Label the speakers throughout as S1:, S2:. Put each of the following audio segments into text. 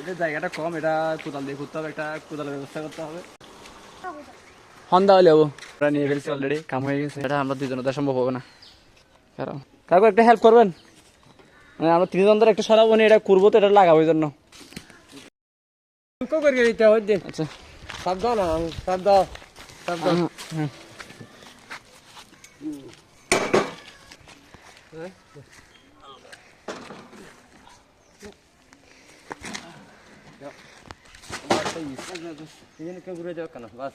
S1: এটা জায়গাটা কম এটা কোদাল দিয়ে করতে হবে একটা কোদালের ব্যবস্থা করতে হবে। হন্দা হলে ওরা নিয়ে ফেলছি অলরেডি কাম হয়ে গেছে। এটা আমরা দুজনে তো সম্ভব হবে না। কারণ কাকু একটা হেল্প করবেন? মানে আমরা তিনজন ধরে একটা সরাবো না এটা করব তো এটা লাগাবো এই জন্য।
S2: করে দিতে হবে
S1: আচ্ছা।
S2: সাবধান সাবধান সাবধান
S1: হ্যাঁ
S2: এখানে ঘুরে যাও কেন বাস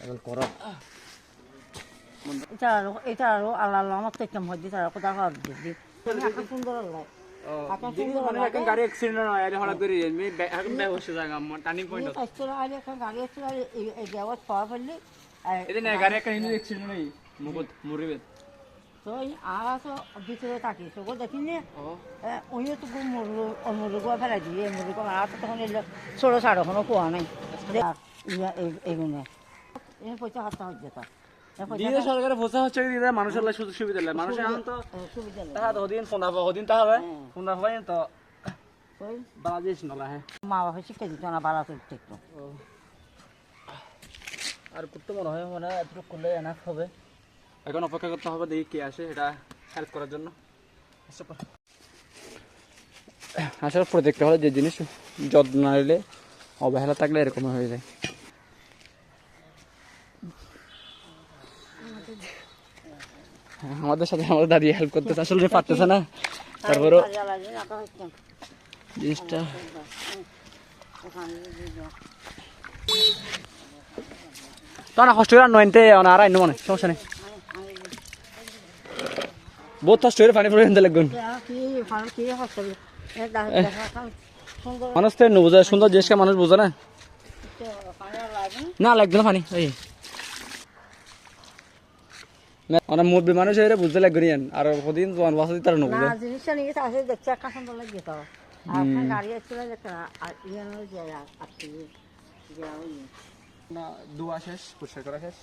S2: এখন করো
S3: এটা আমার
S1: মানে এখন হয় ব্যবস্থা জায়গা টার্নিং পয়েন্ট
S3: আসছিল আগে একটা গাড়ি আসছিল এই দেওয়ার পাওয়া ফেললি
S1: এটা না গাড়ি একটা হিন্দু অ্যাক্সিডেন্ট নেই মুকুত মুরিবেদ
S3: তো আর তো ভিতরে থাকি তো দেখিনি ওই তো মরু মরুগো ফেলাই দিয়ে মরুগো আর তো তখন এলো ষোলো সাড়ে এখনও কোয়া নাই ইয়া পয়সা হাতটা
S1: দিয়ে সরকারের ফসা হচ্ছে দিয়ে মানুষের সুযোগ সুবিধা লাগে মানুষ এখন তো তাহা হদিন ফোন আবা হদিন তাহা হয় ফোন আবা তো বাংলাদেশ নলা হ্যাঁ
S3: মা বাবা শিক্ষা দিত না বাড়া করতে একটু
S1: আর করতে মনে হয় মানে এতটুকু করলে এনাফ হবে এখন অপেক্ষা করতে হবে দেখি কে আসে, এটা হেল্প করার জন্য। আসলে প্রত্যেকটা হলে যে জিনিস, যত্ন না নিলে অবহেলা থাকলে এরকম হয়ে যায়। আমাদের সাথে আমাদের দাঁড়িয়ে হেল্প করতেছে, আসলে পারতেছে না। তারপরেও জিনিসটা তো না কষ্ট করে নয়নতে আর আইন মনে সমস্যা নেই। বহুত কষ্ট করে পানি পড়ে আনতে মানুষ তো বোঝে সুন্দর জিনিসকে মানুষ বোঝে না না লাগবে না পানি এই অনেক মুরব্বী মানুষ এরা বুঝতে লাগবে নি আর কদিন জোয়ান বাসা তারা নবুঝে
S3: জিনিসটা নিয়ে আসে দেখছি একটা লাগে তো আর গাড়ি আসছিল দেখতে আর ইয়ে যে আসছে
S1: না দোয়া শেষ পরিষ্কার করা শেষ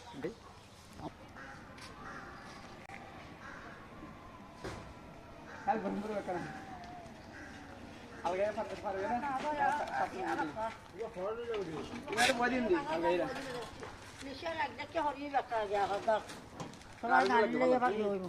S3: নিশ্চয় একদিকে হরিয়ে ব্যক্ত আগে আবার দর সবাই গাড়ি লেগে ভাবি হইব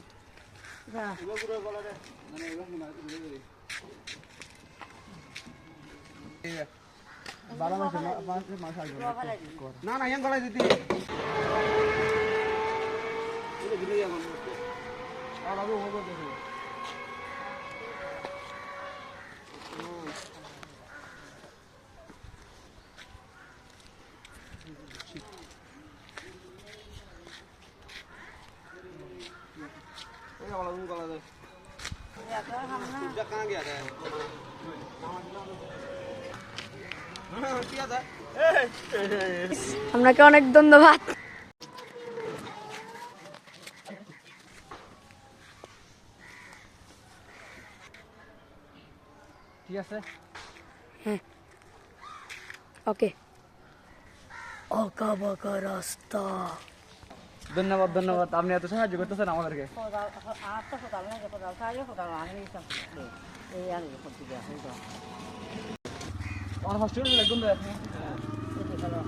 S3: যা
S2: না না ইয়াং গলাই দিতি कहाँ गया था किया था
S4: আপনাকে অনেক ধন্যবাদ
S1: ঠিক আছে
S4: ওকে আঁকা বাঁকা রাস্তা
S1: ধন্যবাদ ধন্যবাদ। আপনি এত সাহায্য করতেছেন আমাদেরকে।
S3: কোদাল আর। তো কোদাল না কোদাল খাইলে কোদাল আমি নিতাম এই আর করতে গিয়া হইতো
S1: আমার হস্টেল লাগুন রে আপনি
S3: এটি হলো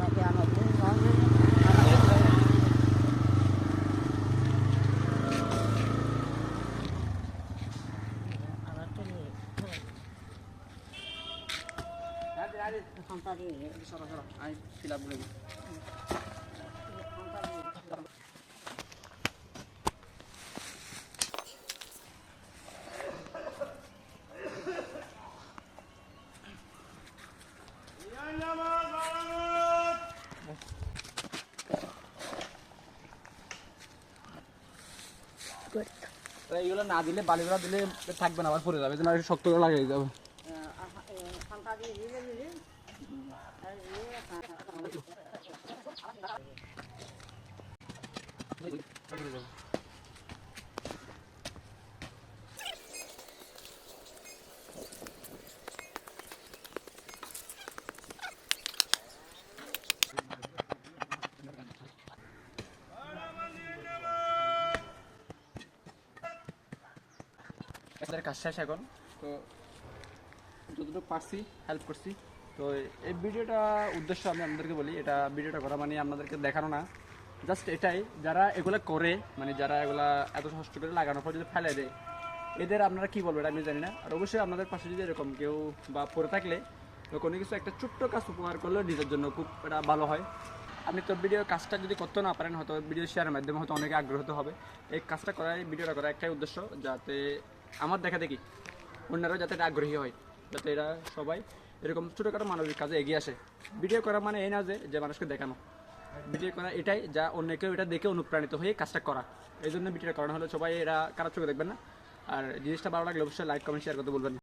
S3: নাকি আমার দিন নয় আমার তো নেই সন্তান দিয়ে
S1: সরা সরা আমি ফিল আপ বলে দিই তো এইগুলো না দিলে বালিগুলো দিলে থাকবে না আবার পরে যাবে যেন শক্ত করে লাগিয়ে যাবে
S3: Thank দিয়ে
S1: এদের কাজ শেষ এখন। তো যতটুকু পারছি হেল্প করছি। তো এই ভিডিওটা উদ্দেশ্য আমি আপনাদেরকে বলি, এটা ভিডিওটা করা মানে আপনাদেরকে দেখানো না। জাস্ট এটাই, যারা এগুলা করে মানে যারা এগুলা এত কষ্ট করে লাগানোর পর যদি ফেলে দেয়, এদের আপনারা কি বলবেন আমি জানি না। আর অবশ্যই আপনাদের পাশে যদি এরকম কেউ বা পড়ে থাকলে কোনো কিছু একটা ছোট্ট কাজ উপহার করলেও নিজের জন্য খুব এটা ভালো হয়। আপনি তো ভিডিও কাজটা যদি করতে না পারেন, হয়তো ভিডিও শেয়ারের মাধ্যমে হয়তো অনেকে আগ্রহ হবে। এই কাজটা করার ভিডিওটা করা একটাই উদ্দেশ্য, যাতে আমার দেখা দেখি, অন্যরাও যাতে এটা আগ্রহী হয়, যাতে এরা সবাই এরকম ছোটোখাটো মানবিক কাজে এগিয়ে আসে। ভিডিও করা মানে এই না যে যে মানুষকে দেখানো। ভিডিও করা এটাই যা অন্য কেউ এটা দেখে অনুপ্রাণিত হয়ে কাজটা করা। এই জন্য ভিডিওটা করানো হলো সবাই এরা খারাপ চোখে দেখবেন না। আর জিনিসটা ভালো লাগলে অবশ্যই লাইক কমেন্ট শেয়ার করতে বলবেন।